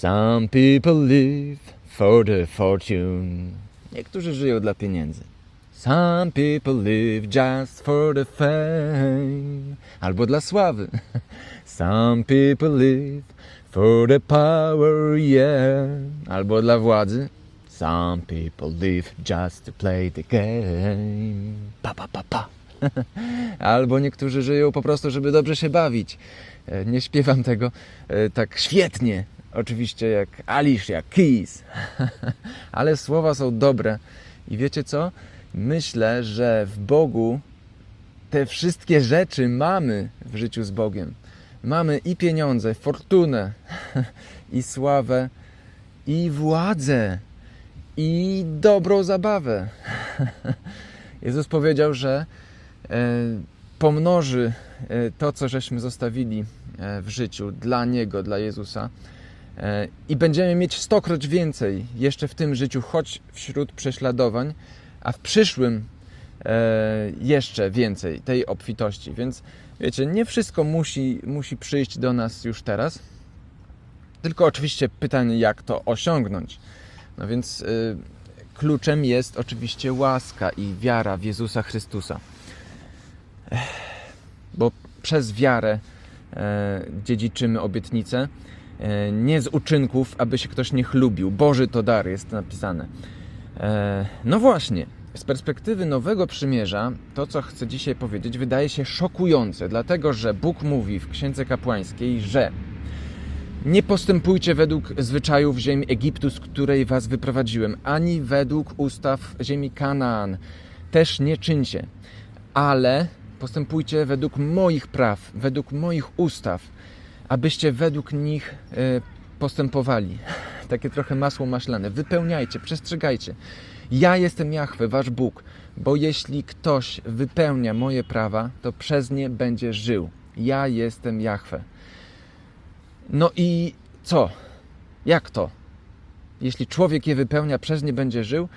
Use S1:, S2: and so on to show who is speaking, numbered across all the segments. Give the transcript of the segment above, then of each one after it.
S1: Some people live for the fortune. Niektórzy żyją dla pieniędzy. Some people live just for the fame. Albo dla sławy. Some people live for the power, yeah. Albo dla władzy. Some people live just to play the game. Pa, pa, pa, pa. Albo niektórzy żyją po prostu, żeby dobrze się bawić. E, Nie śpiewam tego e, tak świetnie, oczywiście jak Alicia Keys, ale słowa są dobre. I wiecie co? Myślę, że w Bogu te wszystkie rzeczy mamy w życiu z Bogiem. Mamy i pieniądze, fortunę, i sławę, i władzę, i dobrą zabawę. Jezus powiedział, że e, pomnoży e, to, co żeśmy zostawili e, w życiu dla Niego, dla Jezusa. E, I będziemy mieć stokroć więcej jeszcze w tym życiu, choć wśród prześladowań, a w przyszłym e, jeszcze więcej tej obfitości. Więc wiecie, nie wszystko musi, musi przyjść do nas już teraz. Tylko oczywiście pytanie, jak to osiągnąć. No więc y, kluczem jest oczywiście łaska i wiara w Jezusa Chrystusa. Bo przez wiarę e, dziedziczymy obietnicę, e, nie z uczynków, aby się ktoś nie chlubił. Boży to dar, jest napisane. E, no właśnie, z perspektywy nowego przymierza, to co chcę dzisiaj powiedzieć, wydaje się szokujące, dlatego że Bóg mówi w Księdze Kapłańskiej, że nie postępujcie według zwyczajów ziemi Egiptu, z której was wyprowadziłem, ani według ustaw ziemi Kanaan. Też nie czyńcie, ale postępujcie według moich praw, według moich ustaw, abyście według nich e, postępowali. Takie trochę masło maślane. Wypełniajcie, przestrzegajcie. Ja jestem Jahwe, wasz Bóg, bo jeśli ktoś wypełnia moje prawa, to przez nie będzie żył. Ja jestem Jahwe. No i co? Jak to? Jeśli człowiek je wypełnia, przez nie będzie żył.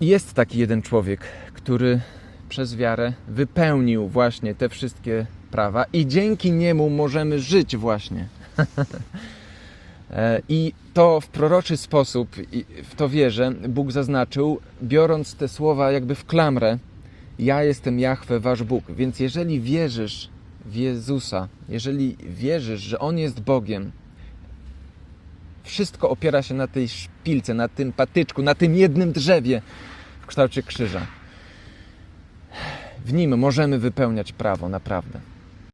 S1: Jest taki jeden człowiek, który przez wiarę wypełnił właśnie te wszystkie prawa i dzięki niemu możemy żyć właśnie. E, I to w proroczy sposób, w to wierzę, Bóg zaznaczył, biorąc te słowa jakby w klamrę, ja jestem Jahwe, wasz Bóg. Więc jeżeli wierzysz w Jezusa, jeżeli wierzysz, że On jest Bogiem, wszystko opiera się na tej szpilce, na tym patyczku, na tym jednym drzewie w kształcie krzyża. W nim możemy wypełniać prawo, naprawdę.